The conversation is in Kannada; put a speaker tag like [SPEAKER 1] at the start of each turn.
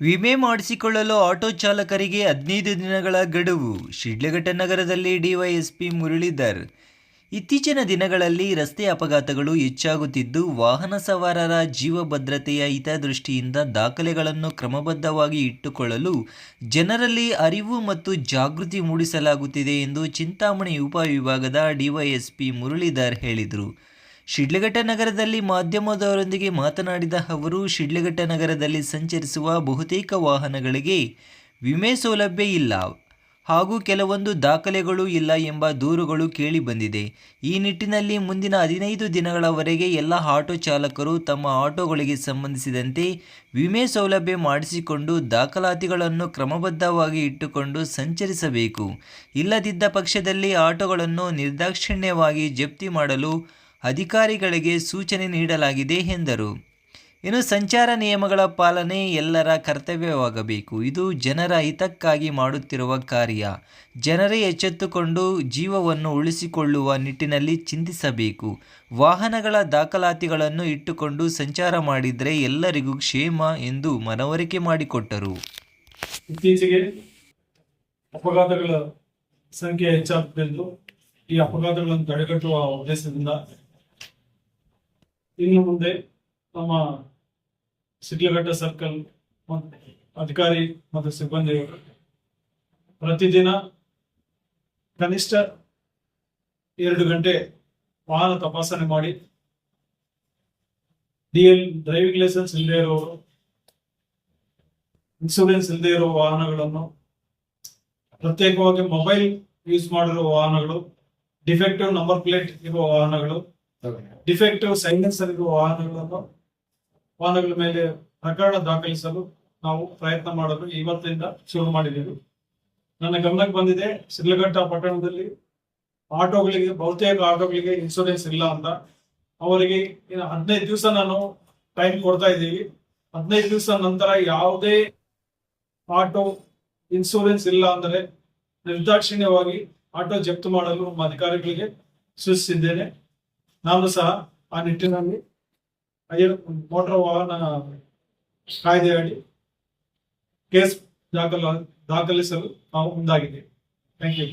[SPEAKER 1] ವಿಮೆ ಮಾಡಿಸಿಕೊಳ್ಳಲು ಆಟೋ ಚಾಲಕರಿಗೆ ಹದಿನೈದು ದಿನಗಳ ಗಡುವು. ಶಿಡ್ಲಘಟ್ಟ ನಗರದಲ್ಲಿ ಡಿವೈಎಸ್ಪಿ ಮುರಳೀಧರ್. ಇತ್ತೀಚಿನ ದಿನಗಳಲ್ಲಿ ರಸ್ತೆ ಅಪಘಾತಗಳು ಹೆಚ್ಚಾಗುತ್ತಿದ್ದು, ವಾಹನ ಸವಾರರ ಜೀವ ಭದ್ರತೆಯ ಹಿತದೃಷ್ಟಿಯಿಂದ ದಾಖಲೆಗಳನ್ನು ಕ್ರಮಬದ್ಧವಾಗಿ ಇಟ್ಟುಕೊಳ್ಳಲು ಜನರಲ್ಲಿ ಅರಿವು ಮತ್ತು ಜಾಗೃತಿ ಮೂಡಿಸಲಾಗುತ್ತಿದೆ ಎಂದು ಚಿಂತಾಮಣಿ ಉಪವಿಭಾಗದ ಡಿವೈಎಸ್ಪಿ ಮುರಳೀಧರ್ ಹೇಳಿದರು. ಶಿಡ್ಲಘಟ್ಟ ನಗರದಲ್ಲಿ ಮಾಧ್ಯಮದವರೊಂದಿಗೆ ಮಾತನಾಡಿದ ಅವರು ಶಿಡ್ಲಘಟ್ಟ ನಗರದಲ್ಲಿ ಸಂಚರಿಸುವ ಬಹುತೇಕ ವಾಹನಗಳಿಗೆ ವಿಮೆ ಸೌಲಭ್ಯ ಇಲ್ಲ ಹಾಗೂ ಕೆಲವೊಂದು ದಾಖಲೆಗಳು ಇಲ್ಲ ಎಂಬ ದೂರುಗಳು ಕೇಳಿಬಂದಿದೆ. ಈ ನಿಟ್ಟಿನಲ್ಲಿ ಮುಂದಿನ ಹದಿನೈದು ದಿನಗಳವರೆಗೆ ಎಲ್ಲ ಆಟೋ ಚಾಲಕರು ತಮ್ಮ ಆಟೋಗಳಿಗೆ ಸಂಬಂಧಿಸಿದಂತೆ ವಿಮೆ ಸೌಲಭ್ಯ ಮಾಡಿಸಿಕೊಂಡು ದಾಖಲಾತಿಗಳನ್ನು ಕ್ರಮಬದ್ಧವಾಗಿ ಇಟ್ಟುಕೊಂಡು ಸಂಚರಿಸಬೇಕು. ಇಲ್ಲದಿದ್ದ ಪಕ್ಷದಲ್ಲಿ ಆಟೋಗಳನ್ನು ನಿರ್ದಾಕ್ಷಿಣ್ಯವಾಗಿ ಜಪ್ತಿ ಮಾಡಲು ಅಧಿಕಾರಿಗಳಿಗೆ ಸೂಚನೆ ನೀಡಲಾಗಿದೆ ಎಂದರು. ಇನ್ನು ಸಂಚಾರ ನಿಯಮಗಳ ಪಾಲನೆ ಎಲ್ಲರ ಕರ್ತವ್ಯವಾಗಬೇಕು. ಇದು ಜನರ ಹಿತಕ್ಕಾಗಿ ಮಾಡುತ್ತಿರುವ ಕಾರ್ಯ. ಜನರೇ ಎಚ್ಚೆತ್ತುಕೊಂಡು ಜೀವವನ್ನು ಉಳಿಸಿಕೊಳ್ಳುವ ನಿಟ್ಟಿನಲ್ಲಿ ಚಿಂತಿಸಬೇಕು. ವಾಹನಗಳ ದಾಖಲಾತಿಗಳನ್ನು ಇಟ್ಟುಕೊಂಡು ಸಂಚಾರ ಮಾಡಿದರೆ ಎಲ್ಲರಿಗೂ ಕ್ಷೇಮ ಎಂದು ಮನವರಿಕೆ ಮಾಡಿಕೊಟ್ಟರು.
[SPEAKER 2] ಇತ್ತೀಚೆಗೆ ಅಪಘಾತಗಳ ಸಂಖ್ಯೆ ಹೆಚ್ಚಾಗುತ್ತಿದ್ದು ಈ ಅಪಘಾತಗಳನ್ನು ತಡೆಗಟ್ಟುವ ಉದ್ದೇಶದಿಂದ ಇನ್ನು ಮುಂದೆ ನಮ್ಮ ಸಿಡ್ಲಘಟ್ಟ ಸರ್ಕಲ್ ಅಧಿಕಾರಿ ಮತ್ತು ಸಿಬ್ಬಂದಿಗಳು ಪ್ರತಿದಿನ ಕನಿಷ್ಠ ಎರಡು ಗಂಟೆ ವಾಹನ ತಪಾಸಣೆ ಮಾಡಿ ಡಿಎಲ್ ಡ್ರೈವಿಂಗ್ ಲೈಸೆನ್ಸ್ ಇಲ್ಲದೆ ಇರೋರು ಇನ್ಸೂರೆನ್ಸ್ ಇಲ್ಲದೆ ಇರುವ ವಾಹನಗಳನ್ನು ಪ್ರತ್ಯೇಕವಾಗಿ ಮೊಬೈಲ್ ಯೂಸ್ ಮಾಡಿರುವ ವಾಹನಗಳು ಡಿಫೆಕ್ಟಿವ್ ನಂಬರ್ ಪ್ಲೇಟ್ ಇರುವ ವಾಹನಗಳು ಡಿಫೆಕ್ಟಿವ್ ಸೈಲೆನ್ಸರ್ ಇರುವ ವಾಹನಗಳನ್ನು, ವಾಹನಗಳ ಮೇಲೆ ಪ್ರಕರಣ ದಾಖಲಿಸಲು ನಾವು ಪ್ರಯತ್ನ ಮಾಡಲು ಇವತ್ತಿಂದ ಶುರು ಮಾಡಿದ್ದೀವಿ ನನ್ನ ಗಮನಕ್ಕೆ ಬಂದಿದೆ ಶಿಡ್ಲಘಟ್ಟ ಪಟ್ಟಣದಲ್ಲಿ ಆಟೋಗಳಿಗೆ, ಬಹುತೇಕ ಆಟೋಗಳಿಗೆ ಇನ್ಶೂರೆನ್ಸ್ ಇಲ್ಲ ಅಂತ. ಅವರಿಗೆ ಹದಿನೈದು ದಿವಸ ನಾನು ಟೈಮ್ ಕೊಡ್ತಾ ಇದ್ದೀವಿ. ಹದಿನೈದು ದಿವಸ ನಂತರ ಯಾವುದೇ ಆಟೋ ಇನ್ಶೂರೆನ್ಸ್ ಇಲ್ಲ ಅಂದರೆ ನಿರ್ದಾಕ್ಷಿಣ್ಯವಾಗಿ ಆಟೋ ಜಪ್ತು ಮಾಡಲು ನಮ್ಮ ಅಧಿಕಾರಿಗಳಿಗೆ ಸೂಚಿಸಿದ್ದೇನೆ. ನಾನು ಸಹ ಆ ನಿಟ್ಟಿನಲ್ಲಿ ಐರ್ ಮೋಟಾರ್ ವಾಹನ ಕಾಯ್ದೆಯಡಿ ಕೇಸ್ ದಾಖಲ ದಾಖಲಿಸಲು ನಾವು ಮುಂದಾಗಿದ್ದೇವೆ ಥ್ಯಾಂಕ್ ಯು